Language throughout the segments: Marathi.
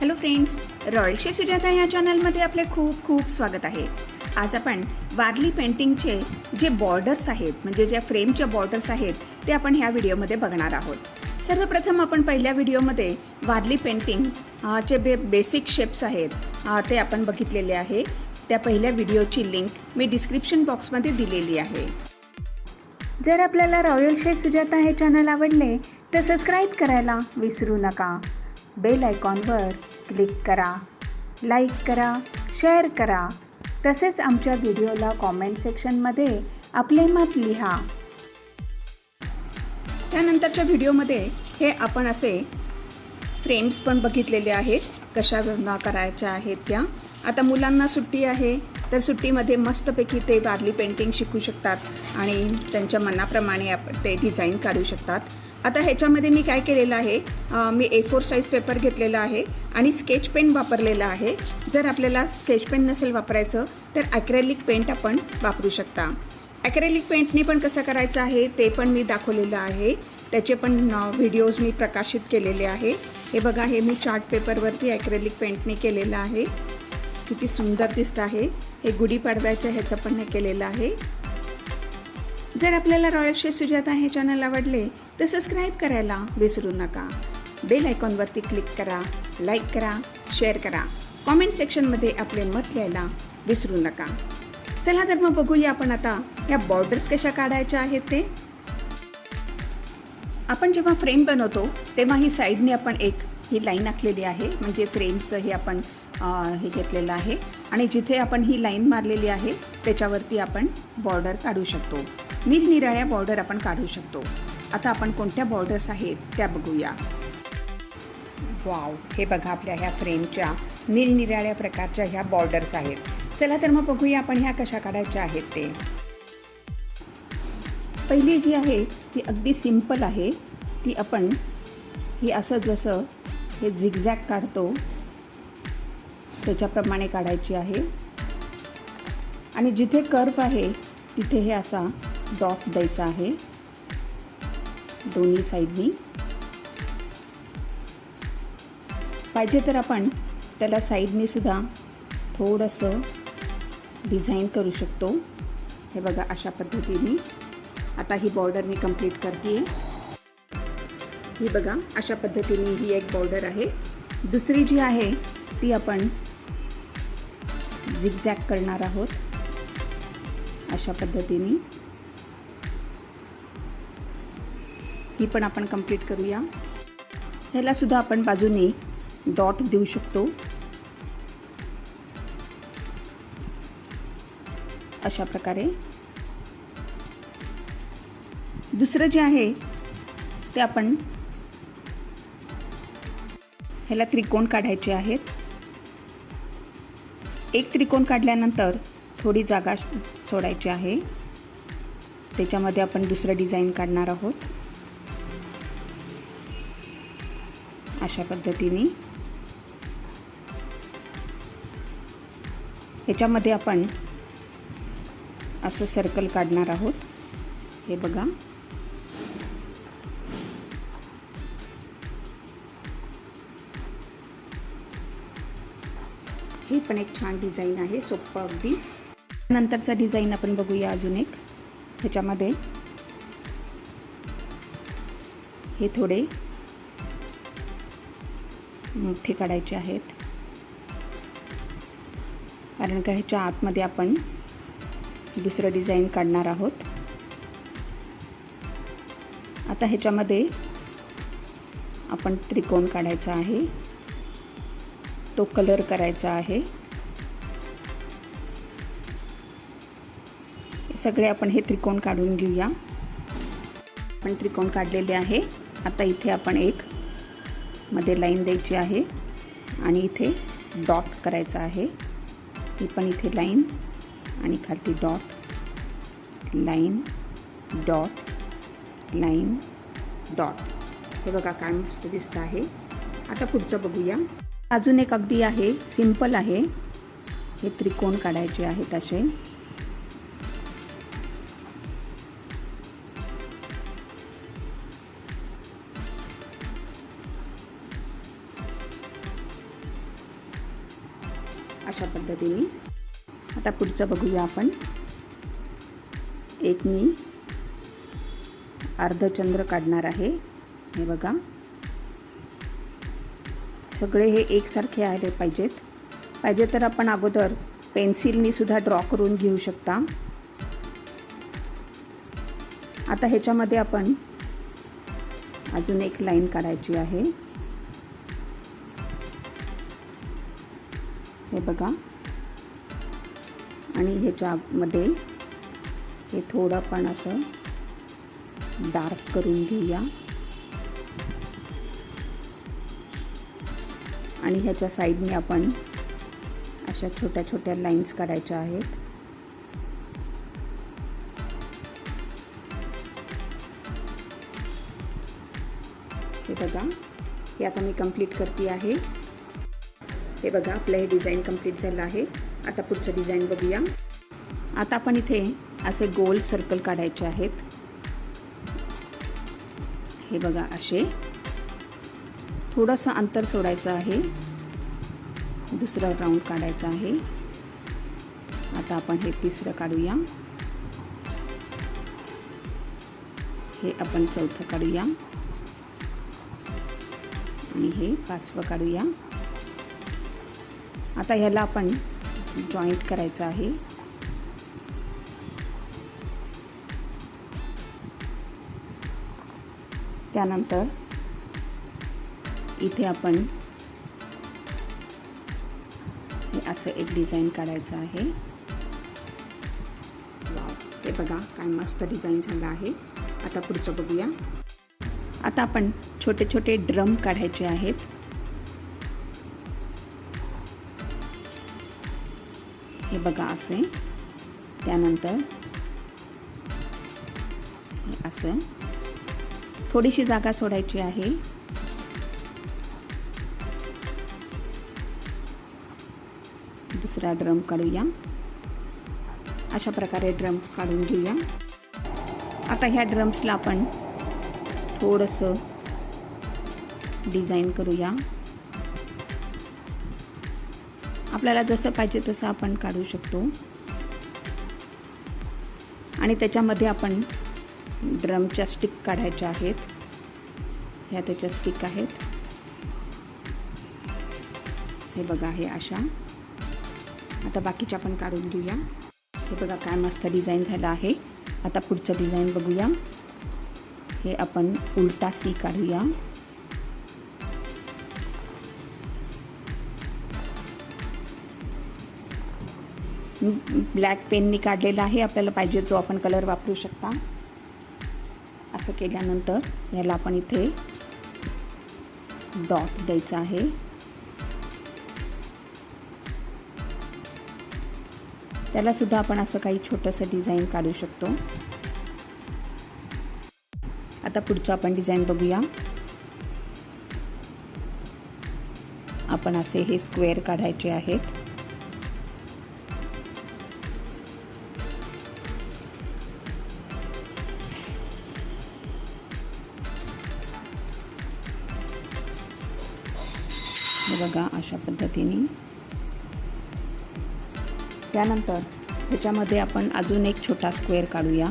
हॅलो फ्रेंड्स रॉयलशी सुजाता या चॅनलमध्ये आपले खूप खूप स्वागत आहे. आज आपण वारली पेंटिंगचे जे बॉर्डर्स आहेत म्हणजे ज्या फ्रेमच्या बॉर्डर्स आहेत ते आपण ह्या व्हिडिओमध्ये बघणार आहोत. सर्वप्रथम आपण पहिल्या व्हिडिओमध्ये वारली पेंटिंग चे बे बेसिक शेप्स आहेत ते आपण बघितलेले आहे. त्या पहिल्या व्हिडिओची लिंक मी डिस्क्रिप्शन बॉक्समध्ये दिलेली आहे. जर आपल्याला रॉयल शेफ सुजाता हे चॅनल आवडले तर सबस्क्राईब करायला विसरू नका. बेल आयकॉनवर क्लिक करा लाईक करा शेअर करा. तसेच आमच्या व्हिडिओला कॉमेंट सेक्शनमध्ये आपले मत लिहा. त्यानंतरच्या व्हिडिओमध्ये हे आपण असे फ्रेम्स पण बघितलेले आहेत कशा न करायच्या आहेत त्या. आता मुलांना सुट्टी आहे तर सुट्टीमध्ये मस्तपैकी ते वारली पेंटिंग शिकू शकतात आणि त्यांच्या मनाप्रमाणे आपण ते डिझाईन काढू शकतात. आता ह्याच्यामध्ये मी काय केलेलं आहे मी ए फोर साईज पेपर घेतलेला आहे आणि स्केच पेन वापरलेला आहे. जर आपल्याला स्केच पेन नसेल वापरायचं तर ॲक्रेलिक पेंट आपण वापरू शकता. ॲक्रेलिक पेंटने पण कसं करायचं आहे ते पण मी दाखवलेलं आहे. त्याचे पण व्हिडिओज मी प्रकाशित केलेले आहे. हे बघा हे मी चार्ट पेपरवरती ॲक्रेलिक पेंटने केलेलं आहे. किती सुंदर दिसतं आहे. हे गुढीपाडव्याच्या ह्याचं पण हे केलेलं आहे. जर आपल्याला रॉयल शेफ सुजाता हे चॅनल आवडले तर सबस्क्राईब करायला विसरू नका. बेल आयकॉनवरती क्लिक करा लाईक करा शेअर करा. कॉमेंट सेक्शनमध्ये आपले मत लिहायला विसरू नका. चला तर मग बघूया आपण आता या बॉर्डर्स कशा काढायच्या आहेत ते. आपण जेव्हा फ्रेम बनवतो तेव्हा ही साईडने आपण एक ही लाईन आखलेली आहे. म्हणजे फ्रेमचं हे आपण हे घेतलेलं आहे. आणि जिथे आपण ही लाईन मारलेली आहे त्याच्यावरती आपण बॉर्डर काढू शकतो. निरनिराळ्या बॉर्डर आपण काढू शकतो. आता आपण कोणत्या बॉर्डर्स आहेत त्या बघूया. वाव हे बघा आपल्या ह्या फ्रेमच्या निरनिराळ्या प्रकारच्या ह्या बॉर्डर्स आहेत. चला तर मग बघूया आपण ह्या कशा काढायच्या आहेत ते. पहिली जी आहे ती अगदी सिंपल आहे. ती आपण ही असं जसं हे झिगझॅग काढतो. त्याच्याप्रमाणे काढायची आहे. आणि जिथे कर्व आहे तिथे हे असा डॉट द्यायचा आहे. दोन्ही साईडनी पाहिजे तर आपण त्याला साईडनीसुद्धा थोडंसं डिझाईन करू शकतो. हे बघा अशा पद्धतीने. आता ही बॉर्डर मी कंप्लीट करते ही बघा अशा पद्धतीने ही एक बॉर्डर आहे. दुसरी जी आहे ती आपण झिगझॅग करणार आहोत. अशा पद्धतीने. ही पण आपण कंप्लीट करूया. ह्याला सुद्धा आपण बाजूने डॉट देऊ शकतो. अशा प्रकारे. दुसरं जे आहे ते आपण ह्याला त्रिकोण काढायचे आहेत. एक त्रिकोण काढल्यानंतर थोडी जागा सोडायची आहे. त्याच्यामध्ये आपण दुसरं डिझाईन काढणार आहोत. अशा पद्धतीने. ह्याच्यामध्ये आपण असं सर्कल काढणार आहोत. हे बघा. पण एक छान डिझाईन आहे सोपं अगदी. नंतरचा डिझाईन आपण बघूया अजून एक ह्याच्यामध्ये. हे थोडे मोठे काढायचे आहेत. कारण का ह्याच्या आतमध्ये आपण दुसरं डिझाईन काढणार आहोत. आता ह्याच्यामध्ये आपण त्रिकोण काढायचा आहे. तो कलर करायचा आहे. सगळे आपण हे त्रिकोण काढून घेऊया. आपण त्रिकोण काढलेले आहे. आता इथे आपण एक मध्ये लाईन द्यायची आहे आणि इथे डॉट करायचा आहे. ही पण इथे लाईन आणि खालती dot. Line dot line dot. हे बघा काय मस्त दिसतं आहे. आता पुढचं बघूया. अजून एक अगदी आहे सिंपल आहे. हे त्रिकोण काढायचे आहेत असे. अशा पद्धतीने. आता पुढचं बघूया आपण. एक मी अर्धचंद्र काढणार आहे. हे बघा. सगळे हे एकसारखे आले पाहिजेत. पाहिजे तर आपण अगोदर पेन्सिलनी सुद्धा ड्रॉ करून घेऊ शकता. आता ह्याच्यामध्ये आपण अजून एक लाईन काढायची आहे. हे बघा. आणि ह्याच्यामध्ये हे थोडं पण असं डार्क करून घेऊया. आणि ह्याच्या साईडने आपण अशा छोट्या छोट्या लाईन्स काढायच्या आहेत. हे बघा हे आता मी कंप्लीट करते आहे. हे बघा आपलं हे डिझाईन कंप्लीट झालं आहे. आता पुढचं डिझाईन बघूया. आता आपण इथे असे गोल सर्कल काढायचे आहेत. हे बघा असे. थोडंसं अंतर सोडायचं आहे. दुसरं राऊंड काढायचं आहे. आता आपण हे तिसरं काढूया. हे आपण चौथं काढूया. आणि हे पाचवं काढूया. आता ह्याला आपण जॉईंट करायचं आहे. त्यानंतर इथे आपण हे असं एक डिझाईन काढायचं आहे. ते बघा काय मस्त डिझाईन झालं आहे. आता पुढचं बघूया. आता आपण छोटे छोटे ड्रम काढायचे आहेत. हे बघा असे. त्यानंतर हे असं. थोडीशी जागा सोडायची आहे. दुसरा ड्रम काढूया. अशा प्रकारे ड्रम्स काढून घेऊया. आता ह्या ड्रम्सला आपण थोडंसं डिझाईन करूया. आपल्याला जसं पाहिजे तसं आपण काढू शकतो. आणि त्याच्यामध्ये आपण ड्रमच्या स्टिक काढायच्या आहेत. ह्या त्याच्या स्टिक आहेत. हे बघा हे अशा. आता बाकीच्या आपण काढून घेऊया. हे बघा काय मस्त डिझाईन झालं आहे. आता पुढचं डिझाईन बघूया. हे आपण उलटा सी काढूया. ब्लॅक पेननी काढलेला आहे. आपल्याला पाहिजे तो आपण कलर वापरू शकता. असं केल्यानंतर ह्याला आपण इथे डॉट द्यायचा आहे. त्याला सुद्धा आपण असं काही छोटंसं डिझाईन काढू शकतो. आता पुढचं आपण डिझाईन बघूया. आपण असे हे स्क्वेअर काढायचे आहेत. बघा अशा पद्धतीने. त्यानंतर ह्याच्यामध्ये आपण अजून एक छोटा स्क्वेअर काढूया.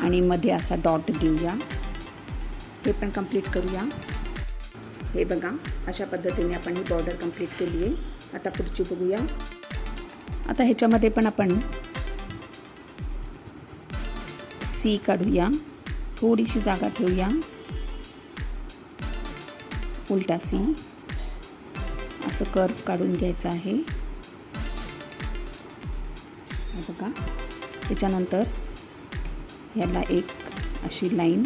आणि मध्ये असा डॉट देऊया. हे पण कंप्लीट करूया. हे बघा अशा पद्धतीने आपण ही बॉर्डर कंप्लीट केली आहे. आता पुढची बघूया. आता ह्याच्यामध्ये पण आपण सी काढूया. थोडीशी जागा ठेवूया. उलटा सी असं कर्व काढून घ्यायचं आहे. बघा. त्याच्यानंतर ह्याला एक अशी लाईन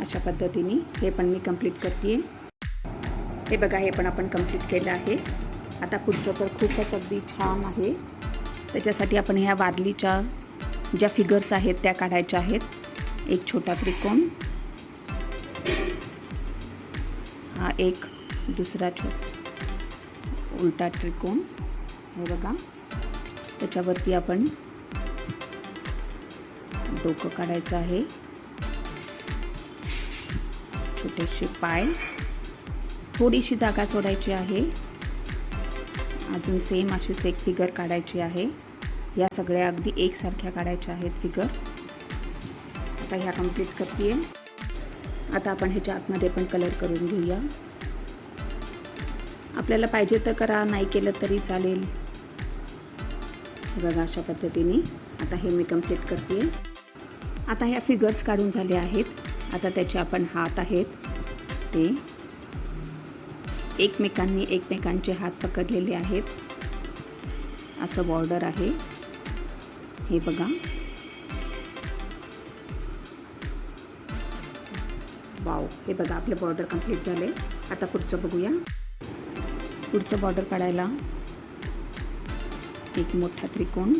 अशा पद्धतीने हे पण मी कंप्लीट करते हे बघा हे पण आपण कंप्लीट केलं आहे. आता पुढचं तर खूपच अगदी छान आहे. त्याच्यासाठी आपण ह्या वारलीच्या ज्या फिगर्स आहेत त्या काढायच्या आहेत. एक छोटा त्रिकोण. हा एक दुसरा छो उलटा त्रिकोण. हे बघा. त्याच्यावरती आपण डोकं काढायचं आहे. छोटेसे पाय. थोडीशी जागा सोडायची आहे. अजून सेम अशीच एक फिगर काढायची आहे. या सगळ्या अगदी एकसारख्या काढायच्या आहेत फिगर आता ह्या कंप्लीट करते आता आपण ह्याच्या आतमध्ये पण कलर करून घेऊया. आपल्याला पाहिजे तर करा नाही केलं तरी चालेल. बघा अशा पद्धतीने. आता हे मी कंप्लीट करते आता ह्या फिगर्स काढून झाले आहेत. आता त्याचे आपण हात आहेत. ते एकमेकांनी एकमेकांचे हात पकडलेले आहेत. असं बॉर्डर आहे. हे बघा. वाव. हे बघा आपले बॉर्डर कंप्लीट झाले आता पुढचं बघूया. पुढचं बॉर्डर काढायला एक मोठा त्रिकोण.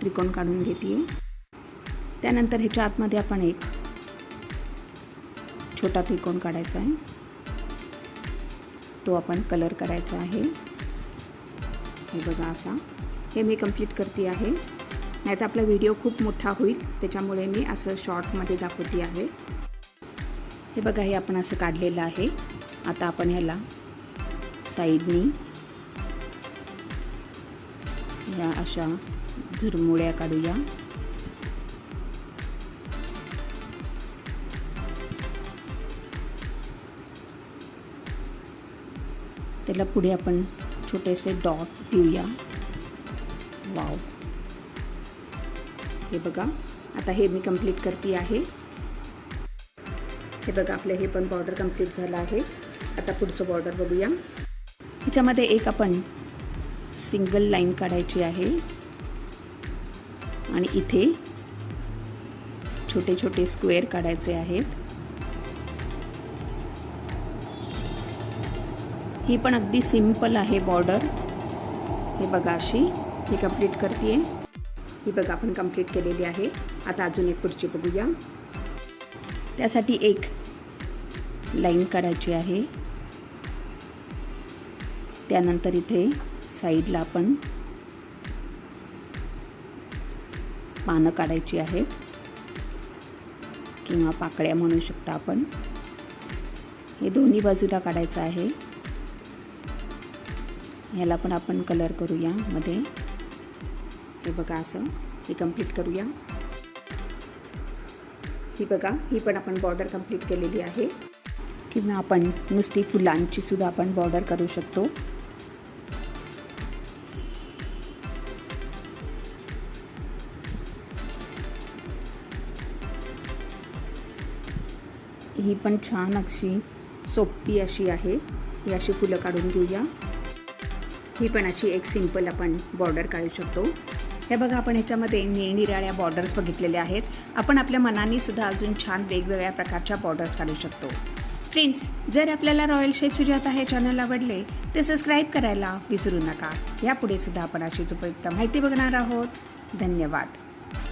त्रिकोण काढून घेते त्यानंतर ह्याच्या आतमध्ये आपण एक छोटा त्रिकोण काढायचा आहे. तो आपण कलर करायचा आहे. हे बघा असा. हे मी कंप्लीट करते आहे. नाही तर आपला व्हिडिओ खूप मोठा होईल. त्याच्यामुळे मी असं शॉर्टमध्ये दाखवते आहे. हे बघा हे आपण असं काढलेलं आहे. आता आपण ह्याला साईडनी या अशा झुरमुळ्या काढूया. त्याला पुढे आपण छोटेसे डॉट देऊया. वाव हे बघा. आता हे मी कंप्लीट करते आहे. हे बघा आपलं हे पण बॉर्डर कंप्लीट झालं आहे. आता पुढचं बॉर्डर बघूया. ह्याच्यामध्ये एक आपण सिंगल लाईन काढायची आहे. आणि इथे छोटे छोटे स्क्वेअर काढायचे आहेत. ही पण अगदी सिंपल आहे बॉर्डर हे बघा अशी. ही कंप्लीट करते ही बघा आपण कंप्लीट केलेली आहे. आता अजून एक पुढची बघूया. त्यासाठी एक लाईन काढायची आहे. त्यानंतर इथे साईडला आपण पानं काढायची आहेत. किंवा पाकळ्या म्हणू शकता आपण. हे दोन्ही बाजूला काढायचं आहे. ह्याला पण आपण कलर करूया मध्ये. तर बघा असं हे कंप्लीट करूया. ही बघा ही पण आपण बॉर्डर कंप्लीट केलेली आहे. किंवा आपण नुसती फुलांची सुद्धा आपण बॉर्डर करू शकतो. ही पण छान अशी सोपी अशी आहे. ही अशी फुलं काढून घेऊया. ही पण अशी एक सिंपल आपण बॉर्डर काढू शकतो. हे बघा आपण ह्याच्यामध्ये निरनिराळ्या बॉर्डर्स बघितलेल्या आहेत. आपण आपल्या मनाने सुद्धा अजून छान वेगवेगळ्या प्रकारच्या बॉर्डर्स काढू शकतो. फ्रेंड्स जर आपल्याला रॉयल शेफ सुजाता हे चॅनल आवडले तर सबस्क्राईब करायला विसरू नका. यापुढे सुद्धा आपण अशीच उपयुक्त माहिती बघणार आहोत. धन्यवाद.